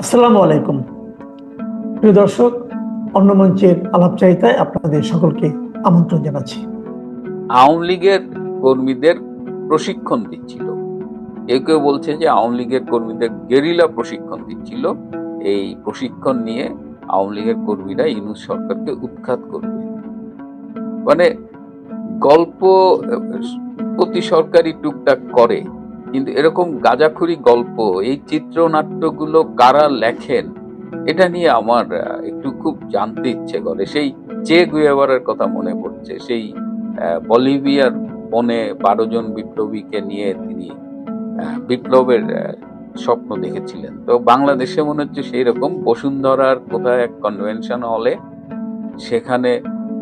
আসসালামু আলাইকুম। প্রিয় দর্শক, অন্য মঞ্চের আলাপচারিতায় আপনাদের সকলকে আমন্ত্রণ জানাচ্ছি। আওয়ামী লীগের কর্মীদের প্রশিক্ষণ দিচ্ছিল। কেউ কেউ বলছে যে আওয়ামী লীগের কর্মীদের গেরিলা প্রশিক্ষণ দিচ্ছিল। এই প্রশিক্ষণ নিয়ে আওয়ামী লীগের কর্মীরা ইউনুস সরকারকে উৎখাত করবে। মানে গল্প প্রতি সরকারি টুকটাক করে। কিন্তু এরকম গাজাখুরি গল্প, এই চিত্রনাট্যগুলো কারা লেখেন, এটা নিয়ে আমার একটু খুব জানতে ইচ্ছে করে। সেই চে গুয়েভারের কথা মনে পড়ছে, সেই বলিভিয়ার বনে বারো জন বিপ্লবীকে নিয়ে তিনি বিপ্লবের স্বপ্ন দেখেছিলেন। তো বাংলাদেশে মনে হচ্ছে সেই রকম বসুন্ধরার কোথায় এক কনভেনশন হলে সেখানে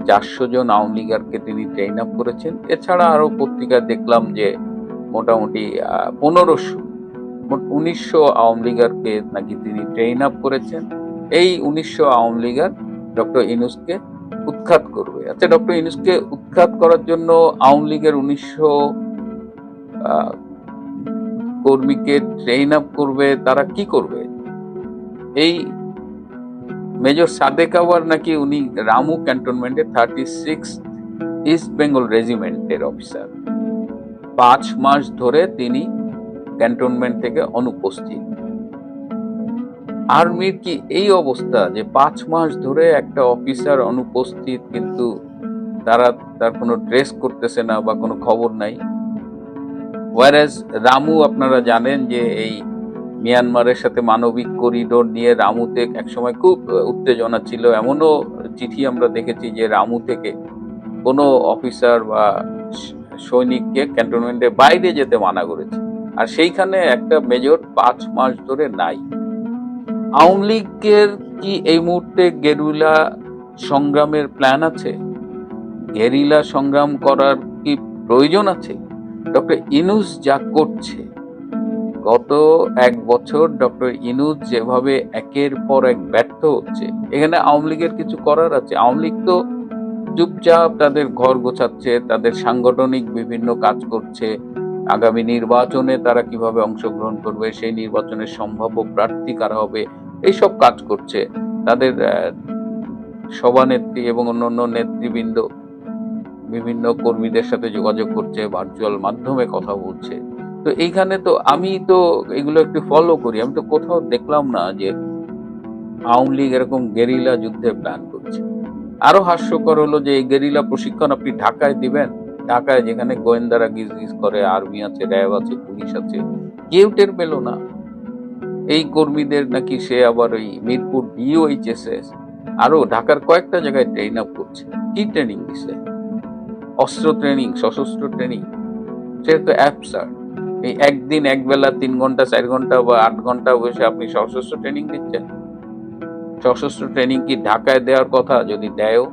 চারশো জন আওয়ামী লীগারকে তিনি ট্রেন আপ করেছেন। এছাড়া আরও পত্রিকায় দেখলাম যে মোটামুটি পনেরোশো। উনিশশো আওয়ামী লীগারকে নাকি তিনি ট্রেন আপ করেছেন। এই উনিশশো আওয়ামী লীগার ডক্টর ইনুসকে উৎখাত করবে। আচ্ছা ডক্টর ইনুসকে উৎখাত করার জন্য আওয়ামী লীগের উনিশশো কর্মীকে ট্রেন আপ করবে, তারা কি করবে? এই মেজর সাদেক আওয়ার নাকি উনি রামু ক্যান্টনমেন্টের থার্টি সিক্স ইস্ট বেঙ্গল রেজিমেন্টের অফিসার পাঁচ মাস ধরে তিনি ক্যান্টনমেন্ট থেকে অনুপস্থিত। আর্মির কি এই অবস্থা যে পাঁচ মাস ধরে একটা অফিসার অনুপস্থিত কিন্তু তারা তার কোনো ড্রেস করতেছে না বা কোনো খবর নাই? ওয়ারেজ রামু আপনারা জানেন যে এই মিয়ানমারের সাথে মানবিক করিডোর নিয়ে রামুতে একসময় খুব উত্তেজনা ছিল। এমনও চিঠি আমরা দেখেছি যে রামু থেকে কোনো অফিসার বা সৈনিককে ক্যান্টনমেন্টের বাইরে যেতে মানা করেছে। আর সেইখানে একটা মেজর পাঁচ মাস ধরে নাই। আওয়ামী লীগের কি এই মুহূর্তে গেরুলা সংগ্রামের প্ল্যান আছে? গেরিলা সংগ্রাম করার কি প্রয়োজন আছে? ডক্টর ইনুস যা করছে, গত এক বছর ডক্টর ইনুস যেভাবে একের পর এক ব্যর্থ হচ্ছে, এখানে আওয়ামী লীগের কিছু করার আছে। আওয়ামী লীগ তো চুপচাপ তাদের ঘর গোছাচ্ছে, তাদের সাংগঠনিক বিভিন্ন কাজ করছে। আগামী নির্বাচনে তারা কীভাবে অংশগ্রহণ করবে, সেই নির্বাচনের সম্ভাব্য প্রার্থী কারা হবে, এইসব কাজ করছে। তাদের সভানেত্রী এবং অন্যান্য নেতৃবৃন্দ বিভিন্ন কর্মীদের সাথে যোগাযোগ করছে ভার্চুয়াল মাধ্যমে কথা বলছে। তো এইখানে তো আমি তো এগুলো একটু ফলো করি। আমি তো কোথাও দেখলাম না যে আওয়ামী লীগ এরকম গেরিলা যুদ্ধে প্ল্যান করছে। আরও হাস্যকর হলো যে এই গেরিলা প্রশিক্ষণ আপনি ঢাকায় দিবেন। ঢাকায় যেখানে গোয়েন্দারা গিজ গিজ করে, আর্মি আছে, র্যাব আছে, পুলিশ আছে, কেউ টের পেল না। এই কর্মীদের নাকি সে আবার ওই মিরপুর ডিওএইচএসএস আরও ঢাকার কয়েকটা জায়গায় ট্রেন আপ করছে। কি ট্রেনিং দিছে? অস্ত্র ট্রেনিং সশস্ত্র ট্রেনিং সেটা তো অ্যাপসার এই একদিন এক বেলা তিন ঘণ্টা, চার ঘণ্টা বা আট ঘণ্টা বসে আপনি সশস্ত্র ট্রেনিং দিচ্ছেন? সশস্ত্র ট্রেনিং কি ঢাকায় দেওয়ার কথা যদি দেয়ও?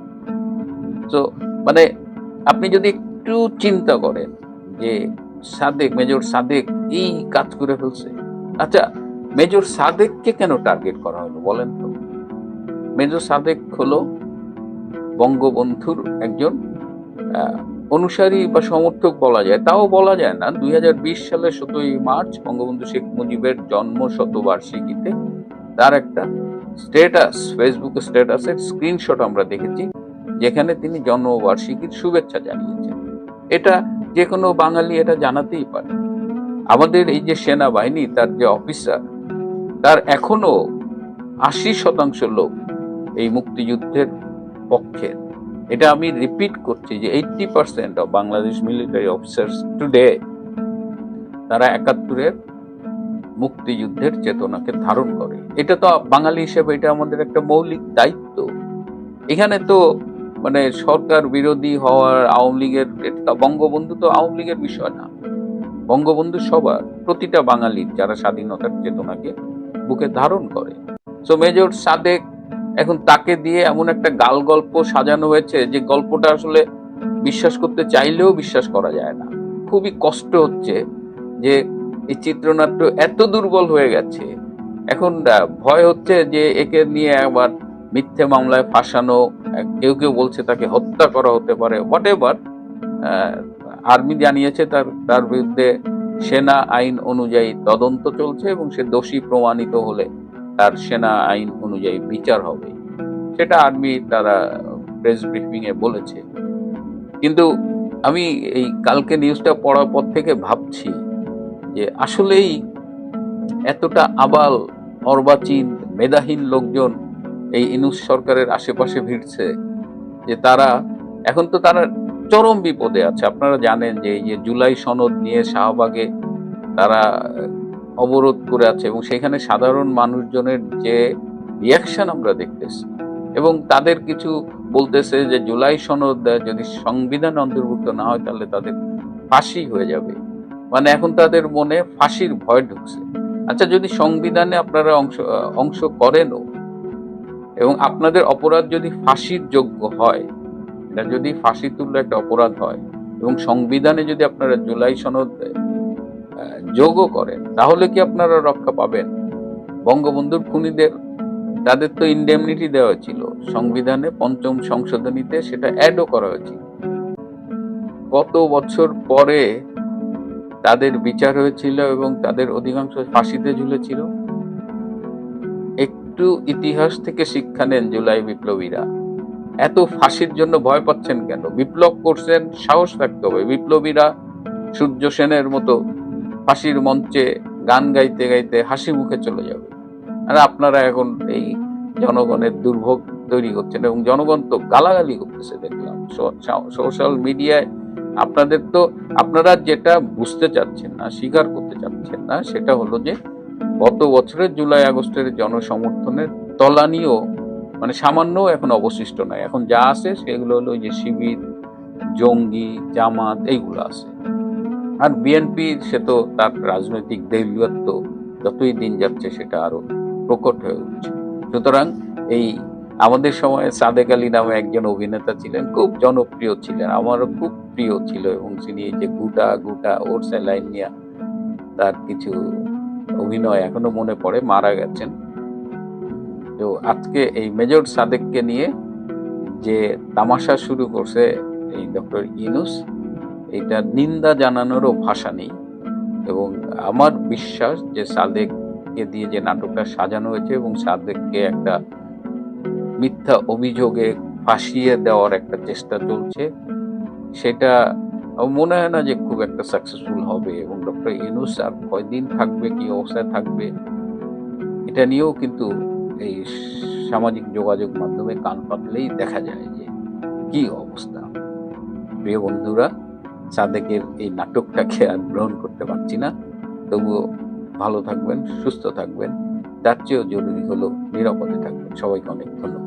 তো মানে আপনি যদি একটু চিন্তা করেন যে সাদেক, মেজর সাদেক এই কাজ করে ফেলছে। আচ্ছা মেজর সাদেককে কেন টার্গেট করা হলো বলেন তো? মেজর সাদেক হলো বঙ্গবন্ধুর একজন অনুসারী বা সমর্থক বলা যায়। তাও বলা যায় না, দুই সালের সতেরোই মার্চ বঙ্গবন্ধু শেখ মুজিবের জন্ম শতবার্ষিকীতে তার একটা স্ট্যাটাস ফেসবুকে স্ট্যাটাসের স্ক্রিনশট আমরা দেখেছি, যেখানে তিনি জন্মবার্ষিকীর শুভেচ্ছা জানিয়েছেন। এটা যে কোনো বাঙালি এটা জানাতেই পারে। আমাদের এই যে সেনাবাহিনী, তার যে অফিসার তার এখনও আশি শতাংশ লোক এই মুক্তিযুদ্ধের পক্ষের এটা আমি রিপিট করছি যে eighty percent of Bangladesh military officers today তারা একাত্তরের মুক্তিযুদ্ধের চেতনাকে ধারণ করে। এটা তো বাঙালি হিসেবে এটা আমাদের একটা মৌলিক দায়িত্ব। এখানে তো মানে সরকার বিরোধী হওয়ার আওয়ামী লীগের বঙ্গবন্ধু তো আওয়ামী লীগের বিষয় না। বঙ্গবন্ধু সবার প্রতিটা বাঙালির যারা স্বাধীনতার চেতনাকে বুকে ধারণ করে। সো মেজর সাদেক এখন তাকে দিয়ে এমন একটা গাল গল্প সাজানো হয়েছে যে গল্পটা আসলে বিশ্বাস করতে চাইলেও বিশ্বাস করা যায় না। খুবই কষ্ট হচ্ছে যে এই চিত্রনাট্য এত দুর্বল হয়ে গেছে। এখন ভয় হচ্ছে যে একে নিয়ে আবার মিথ্যে মামলায় ফাঁসানো, কেউ কেউ বলছে তাকে হত্যা করা হতে পারে হোয়াট এভার আর্মি জানিয়েছে তার তার বিরুদ্ধে সেনা আইন অনুযায়ী তদন্ত চলছে এবং সে দোষী প্রমাণিত হলে তার সেনা আইন অনুযায়ী বিচার হবে। সেটা আর্মি তারা প্রেস ব্রিফিং এ বলেছে। কিন্তু আমি এই কালকে নিউজটা পড়ার পর থেকে ভাবছি যে আসলেই এতটা আবাল, অর্বাচীন, মেধাহীন লোকজন এই ইনুস সরকারের আশেপাশে ভিড়ছে যে তারা, এখন তো তারা চরম বিপদে আছে। আপনারা জানেন যে এই যে জুলাই সনদ নিয়ে শাহবাগে তারা অবরোধ করে আছে এবং সেখানে সাধারণ মানুষজনের যে রিয়াকশন আমরা দেখতেছি এবং তাদের কিছু বলতেছে যে জুলাই সনদ যদি সংবিধান অন্তর্ভুক্ত না হয় তাহলে তাদের ফাঁসি হয়ে যাবে। মানে এখন তাদের মনে ফাঁসির ভয় ঢুকছে। আচ্ছা যদি সংবিধানে আপনারা অংশ অংশ করেনও, এবং আপনাদের অপরাধ যদি ফাঁসির যোগ্য হয় যদি ফাঁসি তুল্য একটা অপরাধ হয়, এবং সংবিধানে যদি আপনারা জুলাই সনদ যোগও করেন, তাহলে কি আপনারা রক্ষা পাবেন? বঙ্গবন্ধুর খুনিদের, তাদের তো ইন্ডেমনিটি দেওয়া ছিল। সংবিধানে পঞ্চম সংশোধনীতে সেটা অ্যাডও করা হয়েছিল। কত বছর পরে তাদের বিচার হয়েছিল এবং তাদের অধিকাংশ ফাঁসিতে ঝুলেছিল। একটু ইতিহাস থেকে শিক্ষা নেন জুলাই বিপ্লবীরা। এত ফাঁসির জন্য ভয় পাচ্ছেন কেন? বিপ্লব করছেন, সাহস রাখতে হবে। বিপ্লবীরা সূর্য সেনের মতো ফাঁসির মঞ্চে গান গাইতে গাইতে হাসি মুখে চলে যাবে। আর আপনারা এখন এই জনগণের দুর্ভোগ তৈরি করছেন এবং জনগণ তো গালাগালি করতেছে, দেখলাম। সোশ্যাল মিডিয়ায় আপনাদের তো আপনারা যেটা বুঝতে চাচ্ছেন না, স্বীকার করতে চাচ্ছেন না, সেটা হলো যে গত বছরের জুলাই আগস্টের জনসমর্থনের তলানিও মানে সামান্য এখন অবশিষ্ট নয় এখন যা আছে সেগুলো হলো যে শিবির, জঙ্গি, জামাত, এইগুলো আছে। আর বিএনপি, সে তো তার রাজনৈতিক দেউলিয়ত্ব যতই দিন যাচ্ছে সেটা আরও প্রকট হয়ে উঠছে। সুতরাং এই আমাদের সময়ে সাদেক আলী নামে একজন অভিনেতা ছিলেন, খুব জনপ্রিয় ছিলেন, আমারও খুব প্রিয় ছিল এবং তিনি যে গুটা গুটা ওর স্যালাইন নিয়ে তার কিছু অভিনয় এখনও মনে পড়ে, মারা গেছেন। তো আজকে এই মেজর সাদেককে নিয়ে যে তামাশা শুরু করছে এই ডক্টর ইনুস এটা নিন্দা জানানোরও ভাষা নেই। এবং আমার বিশ্বাস যে সাদেককে দিয়ে যে নাটকটা সাজানো হয়েছে এবং সাদেককে একটা মিথ্যা অভিযোগে ফাঁসিয়ে দেওয়ার একটা চেষ্টা চলছে সেটা মনে হয় না যে খুব একটা সাকসেসফুল হবে এবং ডক্টর ইনুস আর কয়দিন থাকবে, কি অবস্থায় থাকবে, এটা নিয়েও কিন্তু এই সামাজিক যোগাযোগ মাধ্যমে কান পাতলেই দেখা যায় যে কি অবস্থা। প্রিয় বন্ধুরা, সাদেকের এই নাটকটাকে আর গ্রহণ করতে পারছি না। তবুও ভালো থাকবেন, সুস্থ থাকবেন। তার চেয়েও জরুরি হলো নিরাপদে থাকবেন। সবাইকে অনেক ধন্যবাদ।